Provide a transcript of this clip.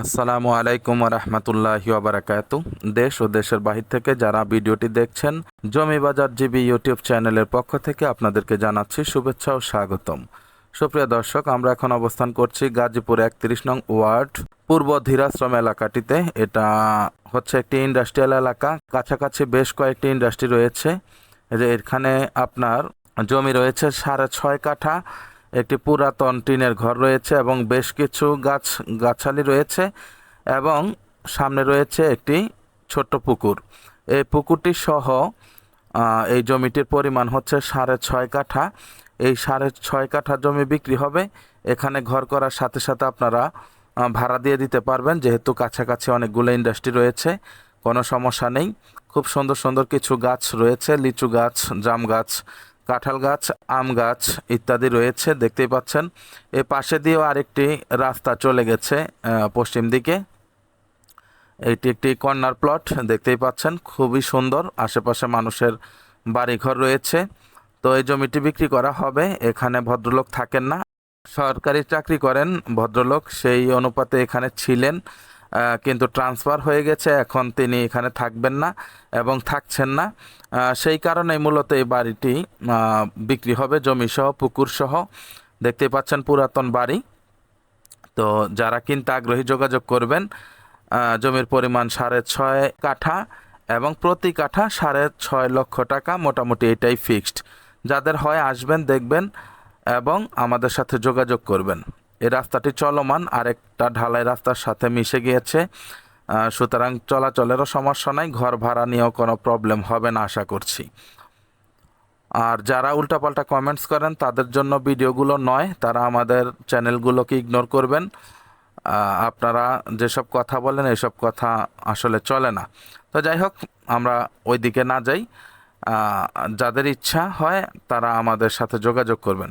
আসসালামু আলাইকুম রহমতুল্লাহি ওবরাকাত দেশ ও দেশের বাহির থেকে যারা ভিডিওটি দেখছেন, জমি বাজার জিবি ইউটিউব চ্যানেলের পক্ষ থেকে আপনাদেরকে জানাচ্ছি শুভেচ্ছা ও স্বাগতম। সুপ্রিয় দর্শক, আমরা এখন অবস্থান করছি গাজীপুর একত্রিশ নং ওয়ার্ড পূর্ব ধীরাশ্রম এলাকাটিতে। এটা হচ্ছে একটি ইন্ডাস্ট্রিয়াল এলাকা, কাছাকাছি বেশ কয়েকটি ইন্ডাস্ট্রি রয়েছে। যে এখানে আপনার জমি রয়েছে সাড়ে ছয় কাঠা। একটি পুরাতন টিনের ঘর রয়েছে এবং বেশ কিছু গাছ, গাছালি রয়েছে এবং সামনে রয়েছে একটি ছোট্ট পুকুর। এই পুকুরটি সহ এই জমিটির পরিমাণ হচ্ছে সাড়ে ছয় কাঠা। এই সাড়ে ছয় কাঠা জমি বিক্রি হবে। এখানে ঘর করার সাথে সাথে আপনারা ভাড়া দিয়ে দিতে পারবেন। যেহেতু কাছাকাছি অনেকগুলো ইন্ডাস্ট্রি রয়েছে, কোনো সমস্যা নেই। খুব সুন্দর সুন্দর কিছু গাছ রয়েছে, লিচু গাছ, জাম গাছ কাঁঠাল গাছ, আম গাছ ইত্যাদি রয়েছে, দেখতেই পাচ্ছেন। এর পাশে দিয়েও আরেকটি রাস্তা চলে গেছে পশ্চিম দিকে। এটি একটি কর্নার প্লট, দেখতেই পাচ্ছেন, খুবই সুন্দর। আশেপাশে মানুষের বাড়িঘর রয়েছে। তো এই জমিটি বিক্রি করা হবে, এখানে ভদ্রলোক থাকেন না। সরকারি চাকরি করেন ভদ্রলোক, সেই অনুপাতে এখানে ছিলেন। কিন্তু ট্রান্সফার হয়ে গেছে, এখন তিনি এখানে থাকবেন না এবং থাকছেন না। সেই কারণে মূলত এই বাড়িটি বিক্রি হবে জমি সহ পুকুর সহ দেখতেই পাচ্ছেন পুরাতন বাড়ি। তো যারা কিনতে আগ্রহী যোগাযোগ করবেন জমির পরিমাণ সাড়ে ছয় কাঠা এবং প্রতি কাঠা সাড়ে ছয় লক্ষ টাকা, মোটামুটি এটাই ফিক্সড যাদের হয় আসবেন, দেখবেন এবং আমাদের সাথে যোগাযোগ করবেন। এই রাস্তাটি চলমান, আরেকটা ঢালাই রাস্তার সাথে মিশে গিয়েছে। সুতরাং চলাচলেরও সমস্যা নাই, ঘর ভাড়া নিয়েও কোনো প্রবলেম হবে না, আশা করছি। আর যারা উল্টাপাল্টা কমেন্টস করেন, তাদের জন্য ভিডিওগুলো নয়, তারা আমাদের চ্যানেলগুলোকে ইগনোর করবেন। আপনারা যেসব কথা বলেন, এসব কথা আসলে চলে না। তো যাই হোক, আমরা ওই দিকে না যাই। যাদের ইচ্ছা হয়, তারা আমাদের সাথে যোগাযোগ করবেন।